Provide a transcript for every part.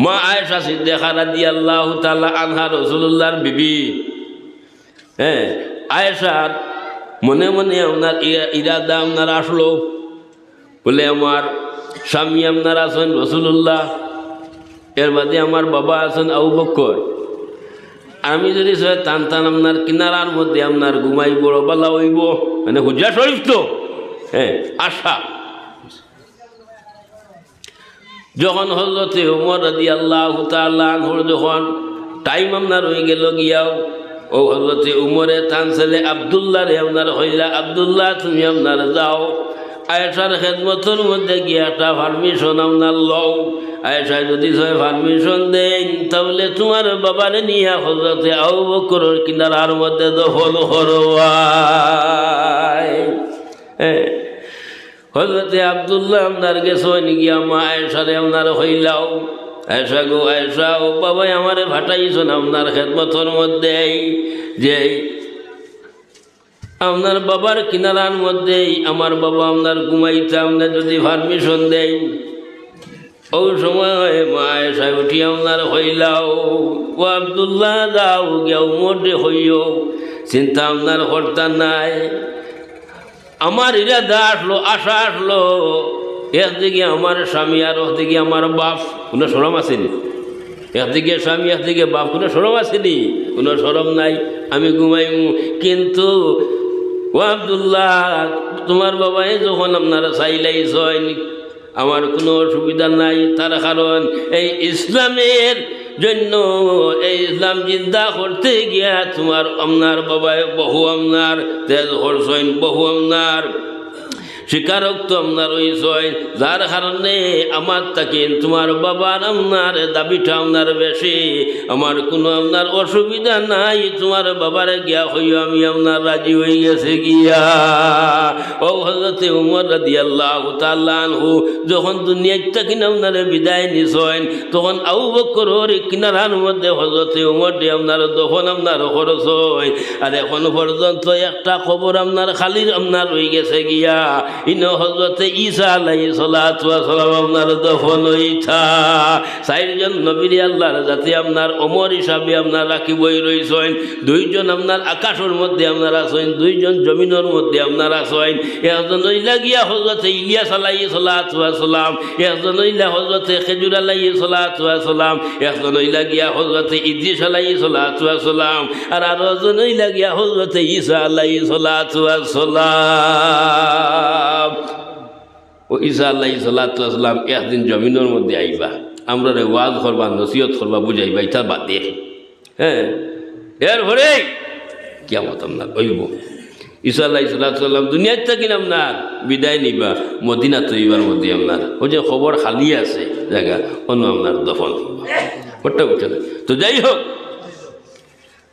মা আয়েশা সিদ্দিকা রাদিয়াল্লাহু তাআলা আনহা রাসূলুল্লাহর বিবি। হ্যাঁ আয়েশার মনে মনে আপনার ইরা- ইরাদা আপনার আসলো। বলে, আমার স্বামী আপনার আছেন রসুল্লাহ এর বাদে আমার বাবা আছেন আবু বক্কর। আমি যদি সে টান টান আপনার কিনারার মধ্যে আপনার ঘুমাই বড় বালা হইব মানে হুজা শরীফ তো। হ্যাঁ আশা। যখন হজরতে উমর রাদি আল্লাহ তাল্লাহর যখন টাইম আপনার হয়ে গেল গিয়াও, ও হজরতে উমরে তান ছেলে আবদুল্লাহ রে আপনার হইলা আবদুল্লাহ, তুমি আপনার যাও। আয়েশার খেদমতর মধ্যে গিয়ে একটা পারমিশন আপনার লও। আয়েশায় যদি সবাই পারমিশন দেন, তাহলে তোমার বাবারে নিয়ে হজরতে আউ বকরের কিনারার মধ্যে দখল হরওয়ায় হ্যাঁ হজরতে আবদুল্লাহ আপনার গেছেন গিয়া মা আয়েশারে আপনার হইলাও। আয়েশা গো, আয়েশা, ও বাবাই আমারে ভাটাইছেন আপনার খেদমতর মধ্যে। যে আপনার বাবার কিনারার মধ্যেই আমার বাবা আপনার ঘুমাইতে আপনার যদি পারমিশন দেয়। ও সময় মা আয়েশা উঠি আপনার হইলাও। ও আবদুল্লাহ, যাও গিয়া উমরে হইও। চিন্তা আপনার কর্তা নাই। আমার ইরাদা আসলো, আশা আসলো। একদিকে আমার স্বামী আর একদিকে আমার বাপ। কোনো সরম আসেনি? একদিকে স্বামী, একদিকে বাপ, কোনো সরম আসেনি? কোনো সরম নাই, আমি ঘুমাইমু। কিন্তু ও আবদুল্লাহ, তোমার বাবাই যখন আপনারা চাইলাইছেন আমার কোনো অসুবিধা নাই। তার কারণ এই ইসলামের জন্য এই ইসলাম জিন্দা করতে গিয়া তোমার আপনার বাবায় বহু আমনার তেজ হরসইন বহু আপনার স্বীকারোক্ত আপনার ওই ছয় যার কারণে আমার তাকে তোমার বাবার আপনার দাবিটা আপনার বেশি। আমার কোনো আপনার অসুবিধা নাই, তোমার বাবার গিয়া হইও আমি আপনার রাজি হয়ে গেছে গিয়া। ও হজরতে উমর রাদি আল্লাহ তাল্লাহু যখন দুনিয়ার থেকে আপনার বিদায় নিছেন, তখন আউ বকর কিনারার মধ্যে হজরতে উমর দিয়ে আপনার তখন আপনার খরচ হয়। আর এখন পর্যন্ত একটা খবর আপনার খালির আপনার রয়ে গেছে গিয়া। ইন হজরতে ঈসা আলাই সালাম আপনার দফন হইথা চারজন নবীর আল্লাহর যাতে আপনার অমর হিসাবে আপনার রাখিবই রইছেন। দুইজন আপনার আকাশের মধ্যে আপনার আছেন, দুইজন জমিনের মধ্যে আপনার আছেন। একজন ইলা গিয়া হজরতে ইলিয়াস আলাই সালাম, একজন ইলা হজরতে খেজুর আলাই সালাম, একজন ইলা গিয়া হজরতে ইদ্রিস আলাই সালাম, আর আরও জন ইলা গিয়া হজরতে ঈসা আলাই সালাম। ও ঈসা আল্লাহ সাল্লাম একদিন জমিনের মধ্যে আইবা। আমরা রে ওয়াজ করবা, নসিহত করবা, বুঝাইবা ইটা বাদ হ্যাঁ? এর ভরে কিয়ামত আপনার ওইব ঈসা আল্লাহ সাল্লাম দুনিয়ার থাকিন আপনার, বিদায় নিবা মদিনা তৈবার মধ্যে আপনার। ও যে খবর খালি আছে, জায়গা, অন্য আপনার দফন ওটা না তো যাই হোক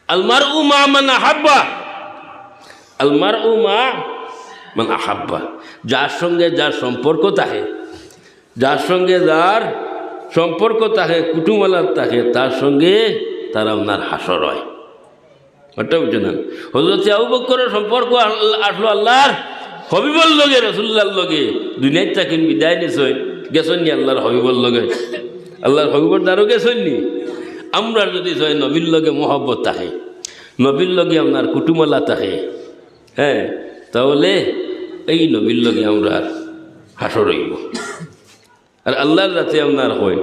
আলমার উমা মানে হাব্বা আলমার উমা মানে আহাব্বা। যার সঙ্গে যার সম্পর্ক থাকে যার সঙ্গে যার সম্পর্ক থাকে কুটুমালার থাকে তার সঙ্গে তার আপনার হাসর হয়। ওটা বুঝে না? হজরত আবু সম্পর্ক আসলো আল্লাহর হবিবর লগে রসুল্লার লগে। দুনিয়ার থাকেন, বিদায় নিছই গেছেন নি আল্লাহর হবিবর লগে। আল্লাহর হবিবর দ্বারও গেছেন নি। আমরা যদি সয় নবীর লগে মহব্বত থাকে নবীর লগে আপনার কুটুমালা থাকে হ্যাঁ তাহলে এই নবীর লগে আমরা হাসর রইব আর আল্লাহর রাতে আপনার হয়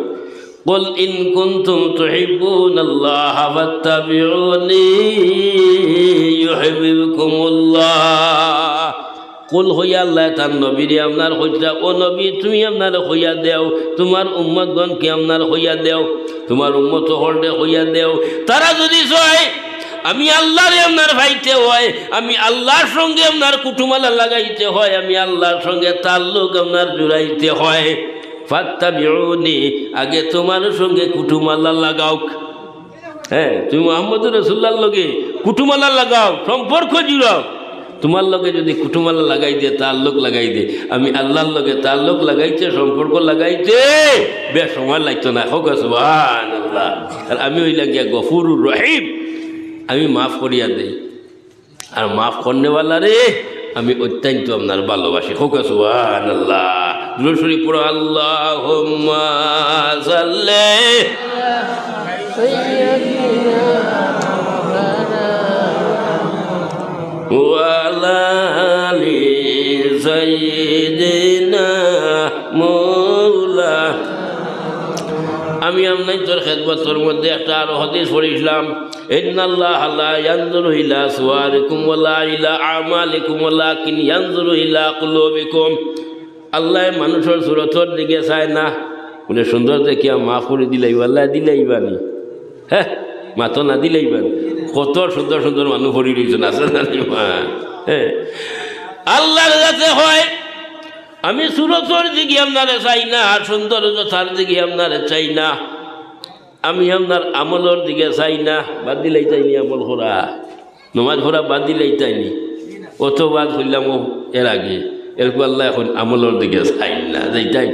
قل إن كنتم تحبون الله فاتبعوني يحببكم الله কুল হইয়া আল্লাহ তার নবীরে আপনার হইয়া ও নবী তুমি আপনার হইয়া দেও তোমার উম্মতগণকে আপনার হইয়া দেও তোমার উম্মত হলডে হইয়া দেও তারা যদি চায় আমি আল্লাহরে আপনার ভাইতে হয়, আমি আল্লাহর সঙ্গে আপনার কুটুমালা লাগাইতে হয়, আমি আল্লাহর সঙ্গে তাল্লুক আপনার জুড়াইতে হয়। ফাত্তা বিরুনি আগে তোমার সঙ্গে কুটুমালা লাগাও। হ্যাঁ তুমি মোহাম্মদ রসুল্লার লগে কুটুমালা লাগাও, সম্পর্ক জুড়াও। তোমার লগে যদি কুটুমালা লাগাই দে তার লোক লাগাই দে, আমি আল্লাহর লগে তার লোক লাগাইতে, সম্পর্ক লাগাইতে বেশ সময় লাগতো না। হোক সুবহান আল্লাহ আর আমি ওই লাগিয়া গফুরুর রহিম। আমি মাফ করিয়া দেই। আর মাফ করনেওয়ালা রে, আমি অত্যন্ত আপনার ভালোবাসি। হোক সুহান আল্লাহ দুশরী পুরো আল্লাহ ওয়ালা সৈয়দ আমি তোর মধ্যে একটা আরও হদিস পড়িছিলাম, ইন্নাল্লাহ লা ইয়ানজুরু ইলা সুওয়ারিকুম ওয়ালা ইলা আমালিকুম ওয়ালাকিন ইয়ানজুরু ইলা কুলুবিকুম। আল্লাহ মানুষের সুরতর দিকে চায় না। বলে, সুন্দর দেখিয়া মা করে দিলাই আল্লাহ দিলাই হ্যাঁ মা তো না দিলাই কত সুন্দর সুন্দর মানুষ পড়ি রয়েছেন আছে না হ্যাঁ আল্লাহর কাছে হয়, আমি সুরতর দিকে আপনারে চাই না, আর সুন্দর তার দিকে আপনারে চাই না। আমি আপনার আমলের দিকে চাই না, বাদ দিলাই চাইনি আমল করা নমাজ করা বাদ দিলাই চাইনি অত বাদ হইলাম এর আগে। এরপর আল্লাহ এখন আমলের দিকে চাই না যেটাই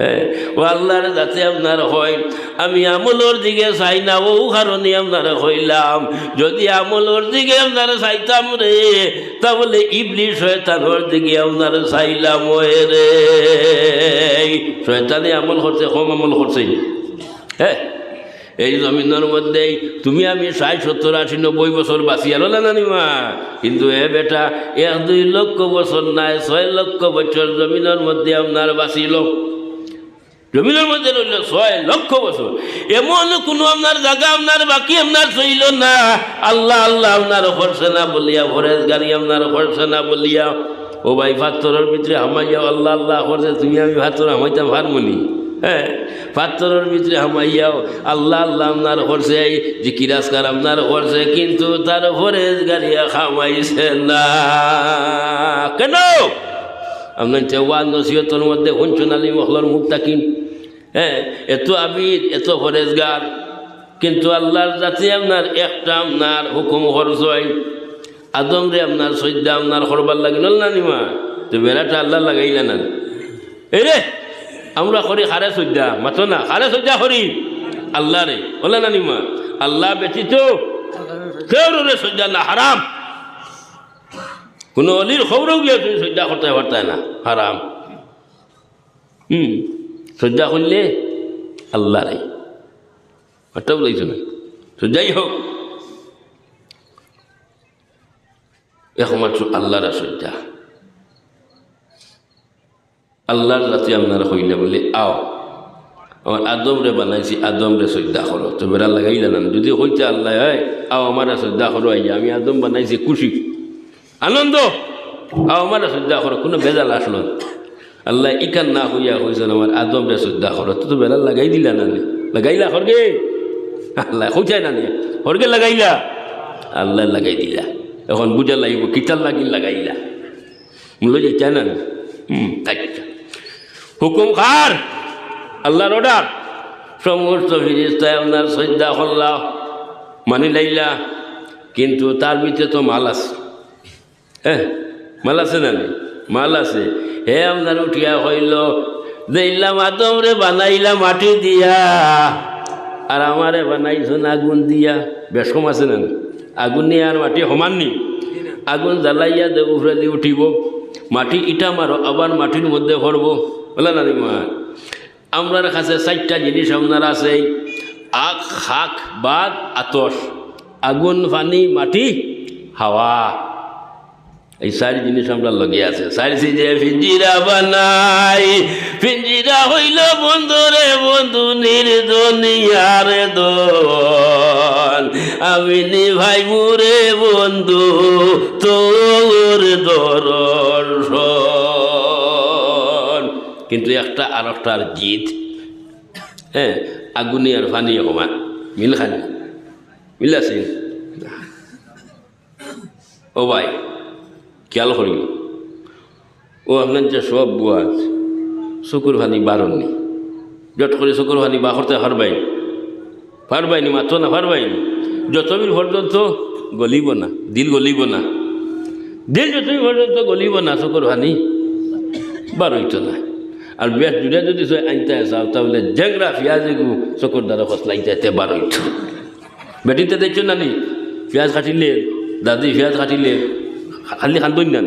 হ্যাঁ ও আল্লাহর যাতে আপনার হয়, আমি আমলের দিকে চাই না, ও কারণে আপনার হইলাম। যদি আমলের দিকে আপনার চাইতাম রে তাহলে ইবলি শয়তানোর দিকে আপনার চাইলাম রে শয়তানে আমল করছে কম আমল করছে হ্যাঁ? এই জমিনের মধ্যেই তুমি আমি ষাট, সত্তর, আশি, নব্বই বছর বাঁচিয়ালো না নানিমা কিন্তু এ বেটা, এক, দুই লক্ষ বছর নাই, ছয় লক্ষ বছর জমিনের মধ্যে আপনার বাঁচিল। জমিনের মধ্যে রইল ছয় লক্ষ বছর। এমন কোনো আপনার জায়গা আপনার বাকি আপনার চইল না। আল্লাহ আল্লাহ আপনার করছে না বলিয়া ভরেজ গাড়ি আপনার করছে না বলিয়া। ও ভাই ফাত্তরের ভিতরে হামাইয়া, আল্লাহ আল্লাহ করছে, তুমি আমি ফাত্তর হামাইতাম হারমোনি হ্যাঁ? পাত্তরের ভিতরে হামাইয়াও আল্লাহ আল্লাহ আপনার করছে যে কিরাজকার আপনার করছে, কিন্তু তার ভরেজ গাড়িয়া খামাইছে না। কেন? আপনার চেওয়ান নসিহতর মধ্যে হুঞ্চুন আলী মহলর মুখ তাকিন হ্যাঁ এত আবিদ এত ফরেজগার কিন্তু আল্লাহর জাতি আপনার, একটা আপনার হুকুম খরচ হয়। আদম রে আপনার সৈদ্যা আপনার করবার লাগিল না নিমা? তো বেড়াটা আল্লাহ লাগাইলা না এই রে! আমরা করি হারে সৈদ্যা মাতো না হারে সৈদ্যা করি। আল্লাহ রে বলে না নিমা, আল্লাহ ব্যতীত কেউ রে সৈদ্যা না হারাম কোনো অলির খবরও গিয়ে তুমি সজ্জা করতে পারতে না হারাম হুম সজ্জা করলে আল্লাহ রে একটা বলেছ না যাই হোক একমাত্র আল্লাহর সজ্জা আল্লাহর রাতে আপনারা হইলে বলে, আও, আমার আদম রে বানাইছি আদম রে শ্রদ্ধা করো তো বেড়া লাগাইলে না যদি হইতে আল্লাহ হয়, আও আমার শ্রদ্ধা করো আইয়া আমি আদম বানাইছি, খুশি আনন্দ আও আমার শ্রদ্ধা করো, কোনো বেজাল আসলো। আল্লাহ ইকান না হইয়া হয়েছেন আমার আদম রে শ্রদ্ধা করো তো বেড়া লাগাই দিলা না। লাগাইলা হরগে আল্লাহ হইছাই না। হরগে লাগাইলা আল্লাহ লাগাই দিলা এখন বুঝা লাগিব, কিতাল লাগিল লাগাইলা মূল্য যাইতা না? হুম আচ্ছা হুকুম খার আল্লাহর অর্ডার সমস্ত ফিরিস্তায় আপনার শ্রদ্ধা করলা মানি লাইলা, কিন্তু তার ভিতরে তো মাল আছে। হ্যাঁ মাল আছে না? মাল আছে। হে আপনার উঠিয়া হইল দিলাম আদম বানাইলা মাটি দিয়া, আর আমারে বানাইছন আগুন দিয়া। বেশম আছে না? আগুন নিয়ে আর মাটি সমান নি আগুন জ্বালাইয়া দে উপরে দিয়ে উঠিব। মাটি ইটা মারো, আবার মাটির মধ্যে ভরব। বলে না আমরার কাছে চারটা জিনিস আপনার আছে। আখ খাক বাদ আতস, আগুন, পানি, মাটি, হাওয়া। এই চারি জিনিস আমরা লগে আছে। চারিছি যে পিঞ্জিরা বানাই পিঞ্জিরা হইল বন্ধুরে বন্ধু, নির্দনিয়ার দন আমি নি ভাই মুরে বন্ধু, তোর দর্শন। কিন্তু একটা আর একটার জিত হ্যাঁ আগুনি আর ফানি অকমান মিল খানি, মিল আছে। ও ভাই, খেয়াল করি। ও আপনার যে সব বুয়া চকুর ভানি বারণনি। যত করে চকুর ভানি বা করতে পারবাই নি। মাত্র না পারবাইনি যতদিন পর্যন্ত গলিব না, দিল গলিব না। দিল যতদিন পর্যন্ত গলিব না, চকুর ভানি বারইত না। আর বেশ জুড়ে যদি সে আনতে চাও তাহলে জেংরা পিঁয়াজে গু চকুর দ্বারা ফসলাইতে বারইত বেটিতে দেখছ না নি পিঁয়াজ কাটিলে, দাদি পিঁয়াজ কাটিলে, খালি খান্দন না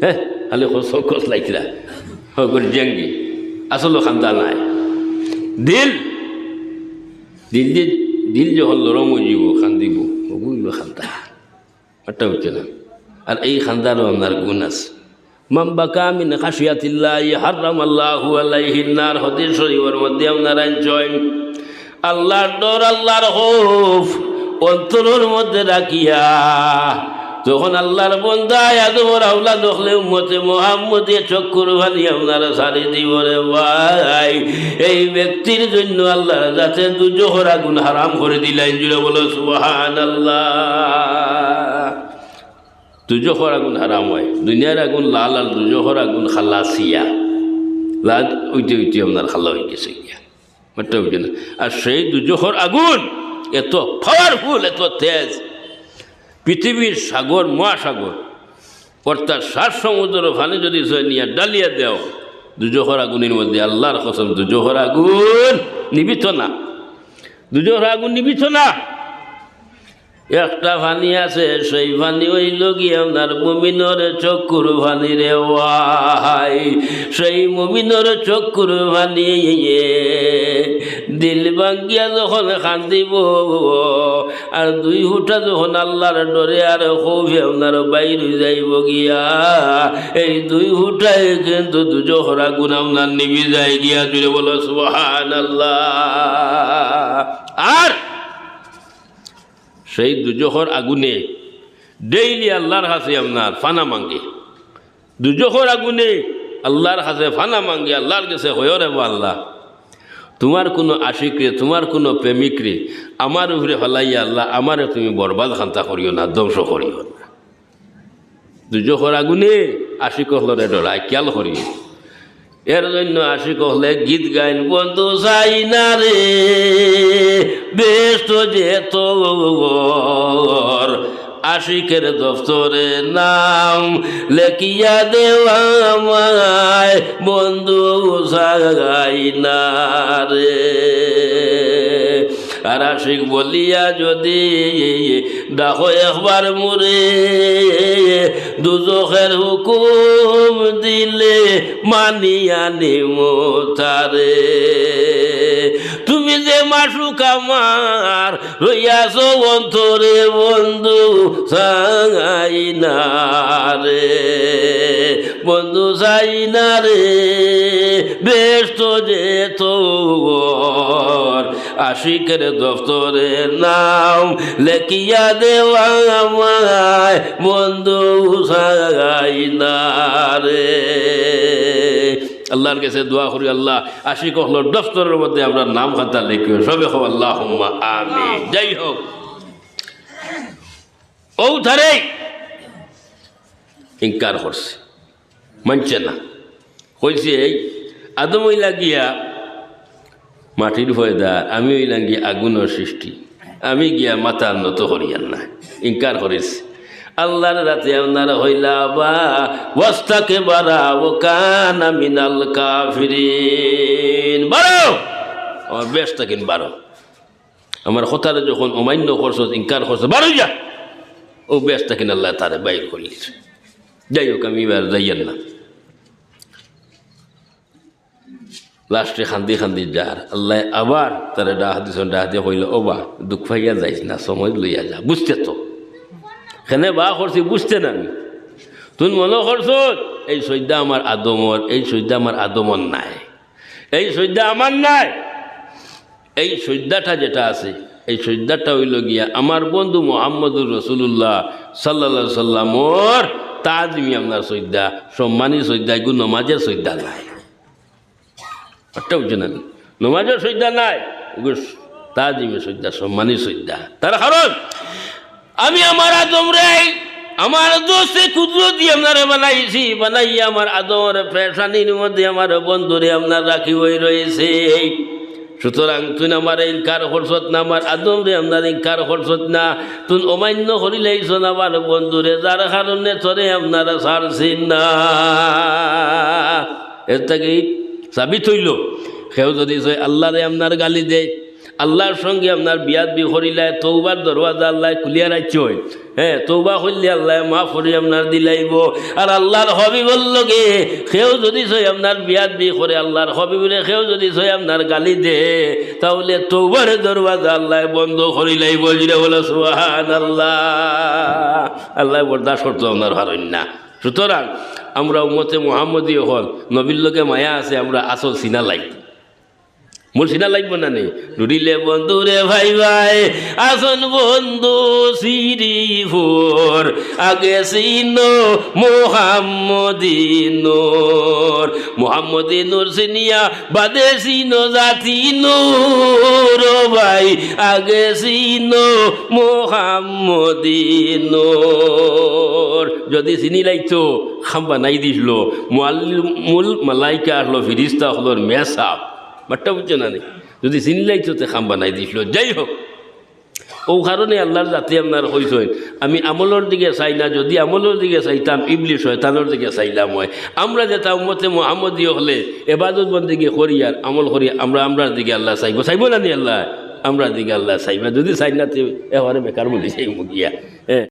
হ্যাঁ খালি খস খস লাইছিলা হগুর জঙ্গি আসলে খান্দা নাই। দিল! দিল যে, দিল যখন লরম হয়ে যাব, খান্দিব। হগুইল খান্দা। একটা হচ্ছে না। আর এই খান্দারও আপনার গুণ আছে। মাম বাকা মিন খাসিয়াতিল্লাহ হারাম আল্লাহু আলাইহি নার, হদিস শরীফের মধ্যে আপনারা জয়েন আল্লাহর ডর, আল্লাহর হোফ অন্তরের মধ্যে রাখিয়া তখন আল্লাহর বন্দায় আদমর আউলা দেখলে উম্মতে মোহাম্মদে চক্কর ভালি আপনারা সারি রে ভাই, এই ব্যক্তির জন্য আল্লাহ যাতে দুজোহর আগুন হারাম করে দিলেন। জুড়ে বলো সুবহান আল্লাহ দুজোহর আগুন হারাম হয়। দুনিয়ার আগুন লাল আর দুজোহর আগুন খালাসিয়া লাল উইতে উইতে আপনার খালা হয়ে গেছে গিয়া মাত্র না। আর সেই দুজোহর আগুন এত পাওয়ারফুল এত তেজ। পৃথিবীর সাগর মহাসাগর অর্থাৎ সাত সমুদ্র ফানে যদি নিয়ে, ডালিয়া দেও। দুজোহর আগুনের মধ্যে আল্লাহর কসম দুজোহর আগুন নিবিত না দুজোহর আগুন নিবিত না একটা ফানি আছে, সেই ফানি হইল গিয়ে আপনার মুমিনর চকুর ফানি রে ওয়াই সেই মুমিনর চকুর ফানি দিল ভাঙ্গিয়া যখন খান্দিব আর দুই হুটা যখন আল্লাহর ডরে আর খুবই আপনার বাইরে যাইব গিয়া, এই দুই হুটাই কিন্তু দুজোহরা গুণ আপনার নিবি যায় গিয়া জুড়ে বলো সুহান আল্লাহ আর সেই দুজোহর আগুনে ডেইলি আল্লাহর কাছে আপনার ফানা মাঙ্গে। দুজোহর আগুনে আল্লাহর কাছে ফানা মাঙ্গে আল্লাহর কাছে হয়ে রে আল্লাহ। তোমার কোনো আশিকরে তোমার কোনো প্রেমিকরে আমার উপরে হলাইয়া আল্লাহ আমারে তুমি বরবাদ খান্তা করিও না, ধ্বংস করিও না। দুজোহর আগুনে আশিক হলরে ডরাই খেয়াল করিও এর জন্য আশিক হলে গীত গাইন। বন্ধু চাই না রে বেশ যে তোর। আশিকের দফতরে নাম লেখিয়া দেওয়া আমায়, বন্ধু চাই না রে। আর আশিক বলিয়া যদি ডাকো একবার মুরে, দুজখের হুকুম দিলে মানিয়া নিমো তারে। তুমি যে মাসুক আমার, রইয়াছ অন্তরে বন্ধু সাই না রে। বন্ধু চাই না রে বেশ তো যে তোর আশিকের দফতরে নাম লেখিয়া দেওয়া আমায় বন্ধু সাই না রে। আল্লাহর কাছে দোয়া করি আল্লাহ, আশিক হল দফতরের মধ্যে আমরা নাম খাতা লিখি সবে হোক আল্লাহ আমি যাই হোক, ও ধারে ইনকার করছে, মানছে না। কইছে, এই আদম ওই লাগিয়া মাটির ফয়দার আমি ওই লাগি আগুনের সৃষ্টি। আমি গিয়া মাতার নত করিয়ান না ইনকার করেছি আল্লাহর রাতে আপনারা হইলা বা ওয়াস্তাকে বারা ও কানা মিনাল কাফিরিন বারো আমার বেশ থাকেন বারো আমার হতারে যখন অমান্য করছ ইনকার করছ বারো যা। ও বেশ থাকেন আল্লাহ তারে বাইর করিস যাই হোক, আমি এবার যাইয়েন না। লাস্টে খান্দি খান্দি যার আল্লাহ আবার তারা ডাহ দিছ ডাহ দিয়ে কইল ও বা, দুঃখ পাইয়া যাইস না সময় লইয়া যা বুঝতে তো। সেনে বা করছি বুঝতে না আমি। তুই মনে করছ এই সৈদ্যা আমার আদমর এই সৈদ্যা আমার আদমর নাই। এই সৈদ্যা আমার নাই। এই সৈদ্যাটা যেটা আছে, এই সৈদ্যাটা হইল গিয়া আমার বন্ধু মোহাম্মদুর রসুল্লাহ সাল্লা সাল্লামর তাজমি আপনার সৈদ্যা সম্মানী সৈদ্যা এগুলো নমাজের সৈদ্যা নাই। একটা বুঝছে না নমাজের সৈদ্যা নাই তাজিমে সৈদ্যা, সম্মানী সৈদ্যা। তার কারণ, আমি আমার আদম রে আমার দোষে কুদরতি আপনারা বানাইছি বানাই আমার আদমর ফ্যাশানির মধ্যে আমার বন্ধুরে আপনার রাখি হয়ে রয়েছে। সুতরাং তুই আমার ইনকার করছত না, আমার আদম রে আপনার ইনকার করছত না। তুই অমান্য করিলেইছ আমার বন্ধুরে, যার কারণে তোরে আপনারা ছাড়ছেন না। এর থেকে সাবিত হইল। সেও যদি আল্লাহরে আপনার গালি দেয়, আল্লাহর সঙ্গে আপনার বিয়াদ বি হরিলায় তৌবার দরওয়াজা আল্লাহ খুলিয়া রাখছে হয়। তৌবা করলে আল্লাহ মা করে আপনার দিলাইব। আর আল্লাহর হবিবর লগে সেও যদি সই আপনার বিয়াদ বি করে আল্লাহর হবিবরে সেও যদি সই আপনার গালি দে তাহলে তৌবারে দরওয়াজা আল্লাহ বন্ধ করিলাই বলছিলে বলে সুহান আল্লাহ আল্লাহ বরদাস্ত করতো আপনার হারণ না। সুতরাং আমরা উমতে মোহাম্মদী হল, নবীর লোকে মায়া আছে, আমরা আসল সিনা লাই মোর সিনা লাগবে না নেই। ডুডিলে বন্ধু রে ভাই ভাই, আসন বন্ধু সিরিফোর আগে সিন মোহাম্মদিনোর মোহাম্মদিনোর সিনিয়া বাদে সিন জাতি নূর ভাই, আগে সিন মোহাম্মদিনোর যদি চিনি লাইতো খাম্বা নাই দিছিল। মূল মালাইকা আসলো ফিরিস্তা হলোর মেসাপ বাট্টা বুঝছ না নি? যদি চিনি লাইতো তে খাম্বা নাই দিছিল। যাই হোক ও কারণে আল্লাহর জাতি আপনার হইছেন আমি আমলের দিকে চাই না, যদি আমলের দিকে চাইতাম ইবলিশ হয় তানোর দিকে চাইলাম হয়। আমরা যেটা উম্মতে মোহাম্মদী হলে, এবাদত বন্দিকে করি আর আমল করি আমরা, আমরার দিকে আল্লাহ চাইব। চাইব না নি আল্লাহ? আমরা দিকে আল্লাহ চাইবা। যদি চাই না এবারে বেকার বলি চাই মুখিয়া হ্যাঁ